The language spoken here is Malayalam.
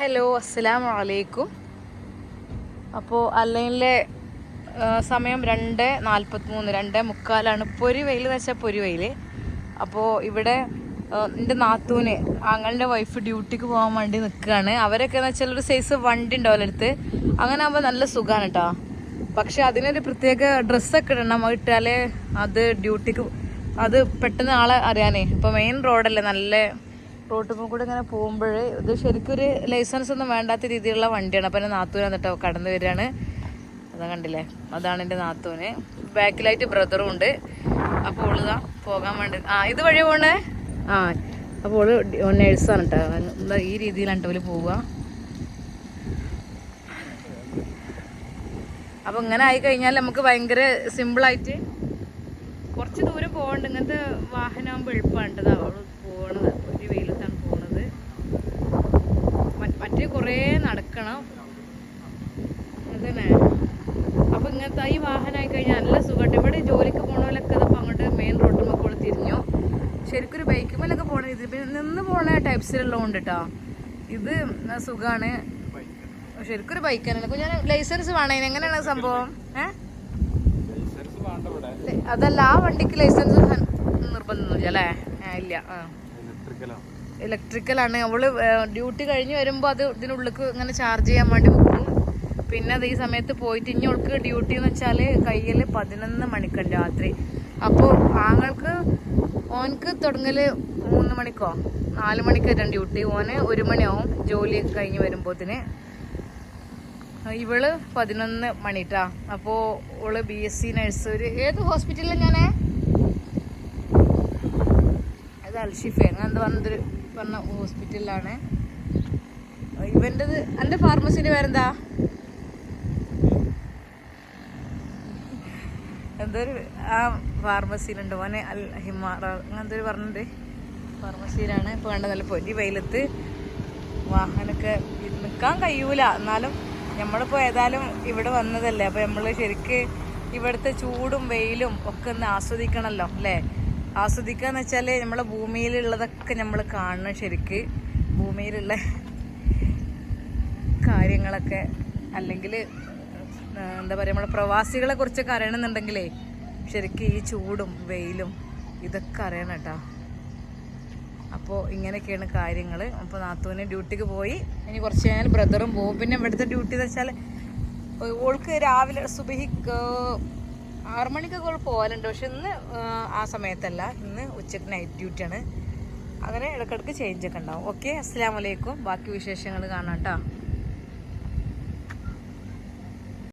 ഹലോ അസ്സലാമു അലൈക്കും അപ്പോൾ അല്ലൈനിലെ സമയം രണ്ട് നാൽപ്പത്തി മൂന്ന് രണ്ട് മുക്കാലാണ്. പൊരി വെയിൽ എന്ന് വെച്ചാൽ പൊരി വെയിൽ അപ്പോൾ ഇവിടെ എന്റെ നാത്തൂന് ആങ്ങളുടെ വൈഫ് ഡ്യൂട്ടിക്ക് പോകാൻ വേണ്ടി നിൽക്കുകയാണ് അവരൊക്കെ എന്ന് വെച്ചാൽ ഒരു സൈസ് വണ്ടി ഉണ്ടാവും അടുത്ത്. അങ്ങനെ ആകുമ്പോൾ നല്ല സുഖമാണ് കേട്ടോ പക്ഷെ അതിനൊരു പ്രത്യേക ഡ്രസ്സൊക്കെ ഇടണം. അത് ഇട്ടാലേ അത് ഡ്യൂട്ടിക്ക് അത് പെട്ടെന്ന് ആളെ അറിയാനേ. ഇപ്പോൾ മെയിൻ റോഡല്ലേ നല്ല റോട്ടിൽ കൂടെ ഇങ്ങനെ പോകുമ്പോൾ ഇത് ശരിക്കും ഒരു ലൈസൻസ് ഒന്നും വേണ്ടാത്ത രീതിയിലുള്ള വണ്ടിയാണ്. അപ്പം എന്റെ നാത്തൂന് എന്നിട്ട് കടന്നു വരികയാണ്. അതാ കണ്ടില്ലേ? അതാണ് എന്റെ നാത്തൂന്. ബാക്കിലായിട്ട് ബ്രദറും ഉണ്ട്. അപ്പോൾ ഉള്ളതാ പോകാൻ വേണ്ടി ആ ഇത് വഴി പോണേ? ആ അപ്പോൾ നേഴ്സാണ് കേട്ടോ ഈ രീതിയിലാണ് കേട്ടോ പോവുക അപ്പോൾ ഇങ്ങനെ ആയി കഴിഞ്ഞാൽ നമുക്ക് ഭയങ്കര സിമ്പിളായിട്ട് കുറച്ച് ദൂരം പോകണ്ട ഇങ്ങനത്തെ വാഹനമാകുമ്പോൾ എളുപ്പമാണ് കേട്ടോ അവൾ പോകണത് നടക്കണം അതന്നെ. അപ്പൊ ഇങ്ങനത്തെ ഈ ആയി കഴിഞ്ഞാൽ നല്ല സുഖമായിട്ട് ഇവിടെ ജോലിക്ക് പോണവരൊക്കെ അപ്പൊ അങ്ങോട്ട് മെയിൻ റോഡിൽ മക്കൾ തിരിഞ്ഞു. ശരിക്കും ഒരു ബൈക്കുമേലൊക്കെ പോണ ഇത് പിന്നെ നിന്ന് പോണ ടൈപ്സിലുള്ളതുകൊണ്ട് കേട്ടോ ഇത് സുഖമാണ് ശരിക്കും ഒരു ബൈക്ക് തന്നെ ഞാൻ ലൈസൻസ് വേണേ എങ്ങനെയാണ് സംഭവം? അതല്ല ആ വണ്ടിക്ക് ലൈസൻസ് നിർബന്ധമൊന്നുമില്ല അല്ലേ? ഇല്ല. ആ. ഇലക്ട്രിക്കലാണ് അവൾ ഡ്യൂട്ടി കഴിഞ്ഞ് വരുമ്പോൾ അത് ഇതിനുള്ളിലേക്ക് ഇങ്ങനെ ചാർജ് ചെയ്യാൻ വേണ്ടി വെക്കും പിന്നെ അത് ഈ സമയത്ത് പോയിട്ട് ഇനി അവൾക്ക് ഡ്യൂട്ടി എന്ന് വെച്ചാൽ കയ്യിൽ പതിനൊന്ന് മണിക്കാണ് രാത്രി. അപ്പോൾ ആങ്ങൾക്ക് ഓനക്ക് തുടങ്ങൽ മൂന്ന് മണിക്കോ? നാല് മണിക്കായിട്ടാണ് ഡ്യൂട്ടി ഓന് ഒരു മണിയാവും ജോലി കഴിഞ്ഞ് വരുമ്പോത്തിന്. ഇവൾ പതിനൊന്ന് മണിട്ടാ. അപ്പോൾ ഓൾ ബി എസ് സി നഴ്സ് ഒരു ഏത് ഹോസ്പിറ്റലിൽ ഞാനേ? അത് അൽഷിഫ് അങ്ങനെ എന്താ പറഞ്ഞൊരു പറഞ്ഞ ഹോസ്പിറ്റലിലാണ്. ഇവന്റെത് എന്റെ ഫാർമസിന്റെ പേരെന്താ? എന്തൊരു ആ ഫാർമസിയിലുണ്ട്. മോനെ അൽ ഹിമാറ അങ്ങനത്തെ ഒരു പറഞ്ഞിട്ട് ഫാർമസിയിലാണ്. ഇപ്പോൾ കണ്ട നല്ല പൊരി വെയിലത്ത് വാഹനമൊക്കെ നിൽക്കാൻ കഴിയൂല. എന്നാലും നമ്മളിപ്പോൾ ഏതായാലും ഇവിടെ വന്നതല്ലേ. അപ്പോൾ നമ്മൾ ശരിക്ക് ഇവിടുത്തെ ചൂടും വെയിലും ഒക്കെ ഒന്ന് ആസ്വദിക്കണമല്ലോ അല്ലേ? ആസ്വദിക്കുക എന്ന് വെച്ചാൽ നമ്മളെ ഭൂമിയിലുള്ളതൊക്കെ നമ്മൾ കാണണം ശരിക്ക്. ഭൂമിയിലുള്ള കാര്യങ്ങളൊക്കെ അല്ലെങ്കിൽ എന്താ പറയുക നമ്മളെ പ്രവാസികളെ കുറിച്ചൊക്കെ അറിയണമെന്നുണ്ടെങ്കിലേ ശരിക്കും ഈ ചൂടും വെയിലും ഇതൊക്കെ അറിയണം കേട്ടോ. അപ്പോൾ ഇങ്ങനെയൊക്കെയാണ് കാര്യങ്ങൾ അപ്പോൾ നാത്തൂന് ഡ്യൂട്ടിക്ക് പോയി. ഇനി കുറച്ച് കഴിഞ്ഞാൽ ബ്രദറും പോകും പിന്നെ ഇവിടുത്തെ ഡ്യൂട്ടി എന്ന് വെച്ചാൽ ഓൾക്ക് രാവിലെ സുബഹിക്ക് ആറ് മണിക്കൊക്കെ ഓൾ പോകലുണ്ട് പക്ഷെ ഇന്ന് ആ, ആ സമയത്തല്ല. ഇന്ന് ഉച്ചയ്ക്ക് നൈറ്റ് ഡ്യൂട്ടിയാണ് അങ്ങനെ ഇടയ്ക്കിടയ്ക്ക് ചേഞ്ച് ഒക്കെ ഉണ്ടാവും. ഓക്കെ അസ്സാം വലൈക്കും ബാക്കി വിശേഷങ്ങൾ കാണാം കേട്ടോ